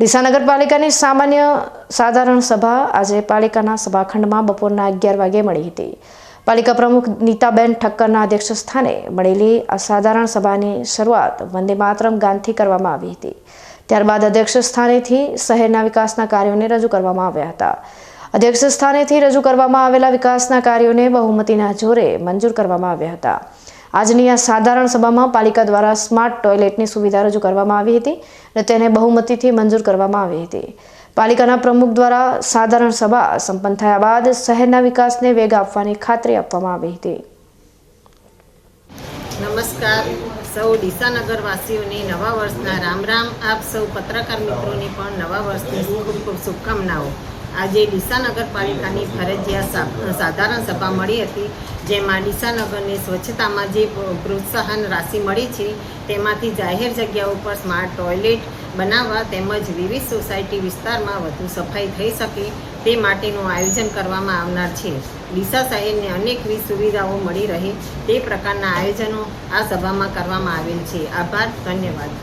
ડીસા નગરપાલિકાની સામાન્ય સાધારણ સભા આજે પાલિકાના સભાખંડમાં બપોરના અગિયાર વાગે મળી હતી. પાલિકા પ્રમુખ નીતાબેન ઠક્કરના અધ્યક્ષ સ્થાને મળેલી આ સાધારણ સભાની શરૂઆત વંદે માતરમ ગાનથી કરવામાં આવી હતી. ત્યારબાદ અધ્યક્ષ સ્થાનેથી શહેરના વિકાસના કાર્યોને રજૂ કરવામાં આવ્યા હતા. અધ્યક્ષ સ્થાનેથી રજૂ કરવામાં આવેલા વિકાસના કાર્યોને બહુમતીના જોરે મંજૂર કરવામાં આવ્યા હતા. આજની આ સાધારણ સભામાં પાલિકા દ્વારા સ્માર્ટ ટોયલેટની સુવિધા રજૂ કરવામાં આવી હતી અને તેને બહુમતીથી મંજૂર કરવામાં આવી હતી. પાલિકાના પ્રમુખ દ્વારા સાધારણ સભા સંપન્ન થયા બાદ શહેરના વિકાસને વેગ આપવાની ખાતરી આપવામાં આવી હતી. નમસ્કાર. સૌ ડીસાનગર વાસીઓને નવા વર્ષના રામ રામ. આપ સૌ પત્રકાર મિત્રોને પણ નવા વર્ષની ખૂબ ખૂબ શુભકામનાઓ. આજે ડીસા નગરપાલિકાની ફરજિયાત સાધારણ સભા મળી હતી, જેમાં ડીસાનગરની સ્વચ્છતામાં જે પ્રોત્સાહન રાશિ મળી છે, તેમાંથી જાહેર જગ્યાઓ પર સ્માર્ટ ટોયલેટ બનાવવા તેમજ વિવિધ સોસાયટી વિસ્તારમાં વધુ સફાઈ થઈ શકે તે માટેનું આયોજન કરવામાં આવનાર છે. ડીસા શહેરને અનેકવિધ સુવિધાઓ મળી રહે તે પ્રકારના આયોજનો આ સભામાં કરવામાં આવેલ છે. આભાર. ધન્યવાદ.